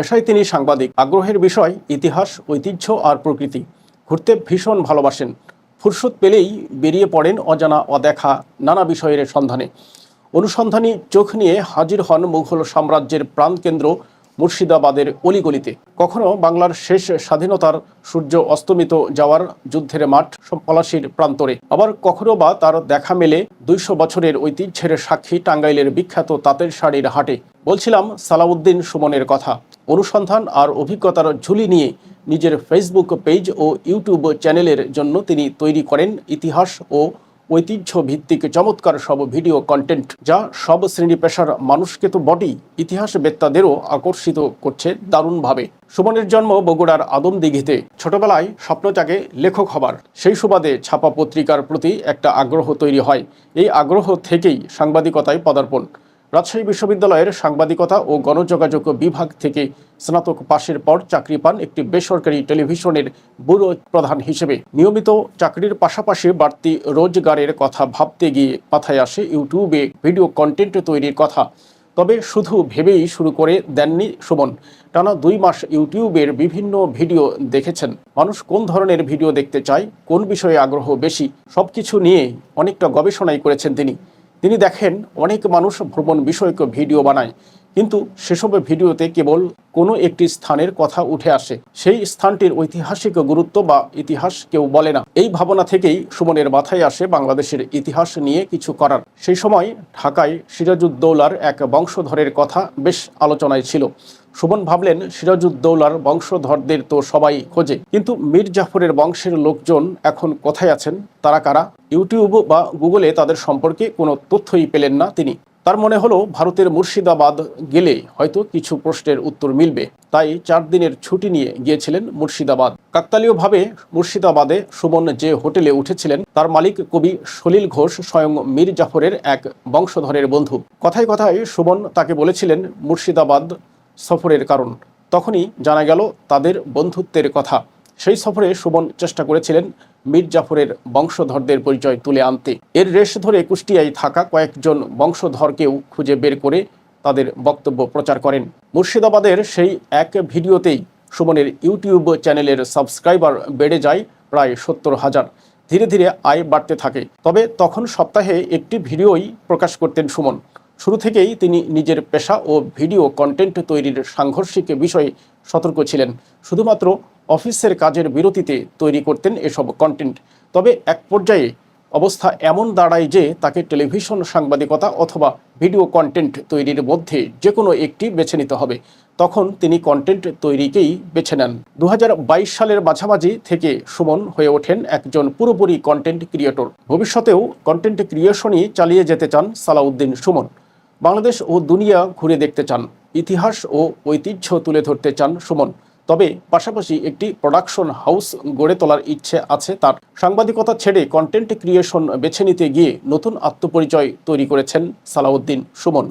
পেশায় তিনি সাংবাদিক। আগ্রহের বিষয় ইতিহাস, ঐতিহ্য আর প্রকৃতি। ঘুরতে ভীষণ ভালোবাসেন। ফুরসত পেলেই বেরিয়ে পড়েন অজানা, অদেখা, নানা বিষয়ের সন্ধানে। অনুসন্ধানী চোখ নিয়ে হাজির হন মুঘল সাম্রাজ্যের প্রাণকেন্দ্র মুর্শিদাবাদের অলিগলিতে। কখনো বাংলার শেষ স্বাধীনতার সূর্য অস্তমিত যাওয়ার যুদ্ধের মাঠ পলাশির প্রান্তরে। আবার কখনো বা তার দেখা মেলে দুইশো বছরের ঐতিহ্যের সাক্ষী টাঙ্গাইলের বিখ্যাত তাঁতের শাড়ির হাটে। বলছিলাম সালাউদ্দিন সুমনের কথা। অনুসন্ধান আর অভিজ্ঞতার ঝুলি নিয়ে নিজের ফেসবুক পেজ ও ইউটিউব চ্যানেলের জন্য তিনি তৈরি করেন ইতিহাস ও ঐতিহ্য ভিত্তিক চমৎকার সব ভিডিও কন্টেন্ট যা সব শ্রেণি পেশার মানুষকে তো বটেই। ইতিহাসবেত্তাদেরও আকর্ষিত করছে দারুণভাবে। সুমনের জন্ম বগুড়ার আদমদিঘিতে। ছোটবেলায় স্বপ্ন জাগে লেখক হবার। সেই সুবাদে ছাপা পত্রিকার প্রতি একটা আগ্রহ তৈরি হয়। এই আগ্রহ থেকেই সাংবাদিকতায় পদার্পণ। রাজশাহী বিশ্ববিদ্যালয়ের সাংবাদিকতা ও গণযোগাযোগ বিভাগ থেকে স্নাতক পাশের পর চাকরি পান একটি বেসরকারি টেলিভিশনের ব্যুরো প্রধান হিসেবে। নিয়মিত চাকরির পাশাপাশি বাড়তি রোজগারের কথা ভাবতে গিয়ে মাথায় আসে ইউটিউবে ভিডিও কন্টেন্ট তৈরির কথা। তবে শুধু ভেবেই শুরু করে দেননি সুমন। টানা দুই মাস ইউটিউবের বিভিন্ন ভিডিও দেখেছেন। মানুষ কোন ধরনের ভিডিও দেখতে চায়, কোন বিষয়ে আগ্রহ বেশি, সবকিছু নিয়ে অনেকটা গবেষণাই করেছেন তিনি। তিনি দেখেন অনেক মানুষ ভ্রমণ বিষয়ক ভিডিও বানায়, কিন্তু সেসব ভিডিওতে কেবল কোনো একটি স্থানের কথা উঠে আসে। সেই স্থানটির ঐতিহাসিক গুরুত্ব বা ইতিহাস কেউ বলে না। এই ভাবনা থেকেই সুমনের মাথায় আসে বাংলাদেশের ইতিহাস নিয়ে কিছু করার। সেই সময় ঢাকায় সিরাজউদ্দৌলার এক বংশধরের কথা বেশ আলোচনায় ছিল। সুমন ভাবলেন, সিরাজউদ্দৌলার বংশধরদের তো সবাই খোঁজে, কিন্তু মীর জাফরের বংশের লোকজন এখন কোথায় আছেন, তারা কারা? ইউটিউব বা গুগলে তাদের সম্পর্কে কোনো তথ্যই পেলেন না তিনি। তার মনে হলো, ভারতের মুর্শিদাবাদ গেলে হয়তো কিছু প্রশ্নের উত্তর মিলবে। তাই চার দিনের ছুটি নিয়ে গিয়েছিলেন মুর্শিদাবাদ। কাকতালীয়ভাবে মুর্শিদাবাদে সুমন যে হোটেলে উঠেছিলেন, তার মালিক কবি সলিল ঘোষ স্বয়ং মীর জাফরের এক বংশধরের বন্ধু। কথায় কথায় সুমন তাকে বলেছিলেন, মুর্শিদাবাদ সফরের কারণ। তখনই জানা গেল, তাদের বন্ধুত্বের কথা। সেই সফরে সুমন চেষ্টা করেছিলেন মীর জাফরের বংশধরদের পরিচয় তুলে আনতে। এর রেশ ধরে কুষ্টিয়ায় থাকা কয়েকজন বংশধরকেও খুঁজে বের করে তাদের বক্তব্য প্রচার করেন। মুর্শিদাবাদের সেই এক ভিডিওতেই সুমনের ইউটিউব চ্যানেলের সাবস্ক্রাইবার বেড়ে যায় প্রায় সত্তর হাজার। ধীরে ধীরে আয় বাড়তে থাকে। তবে তখন সপ্তাহে একটি ভিডিওই প্রকাশ করতেন সুমন। শুরু থেকেই তিনি নিজের পেশা ও ভিডিও কন্টেন্ট তৈরির সাংঘর্ষিক বিষয়ে সতর্ক ছিলেন। শুধুমাত্র অফিসের কাজের বিরতিতে তৈরি করতেন এসব কন্টেন্ট তবে এক পর্যায়ে অবস্থা এমন দাঁড়ায় যে তাকে টেলিভিশন সাংবাদিকতা অথবা ভিডিও কন্টেন্ট তৈরির মধ্যে যে কোনো একটি বেছে নিতে হবে। তখন তিনি কন্টেন্ট তৈরিকেই বেছে নেন। দু হাজার বাইশ সালের মাঝামাঝি থেকে সুমন হয়ে ওঠেন একজন পুরোপুরি কন্টেন্ট ক্রিয়েটর ভবিষ্যতেও কন্টেন্ট ক্রিয়েশনই চালিয়ে যেতে চান সালাউদ্দিন সুমন। বাংলাদেশ ও দুনিয়া ঘুরে দেখতে চান। ইতিহাস ও ঐতিহ্য তুলে ধরতে চান সুমন। তবে পাশাপাশি একটি প্রোডাকশন হাউস গড়ে তোলার ইচ্ছে আছে তার। সাংবাদিকতা ছেড়ে কন্টেন্ট ক্রিয়েশন বেছে নিতে গিয়ে নতুন আত্মপরিচয় তৈরি করেছেন সালাউদ্দিন সুমন।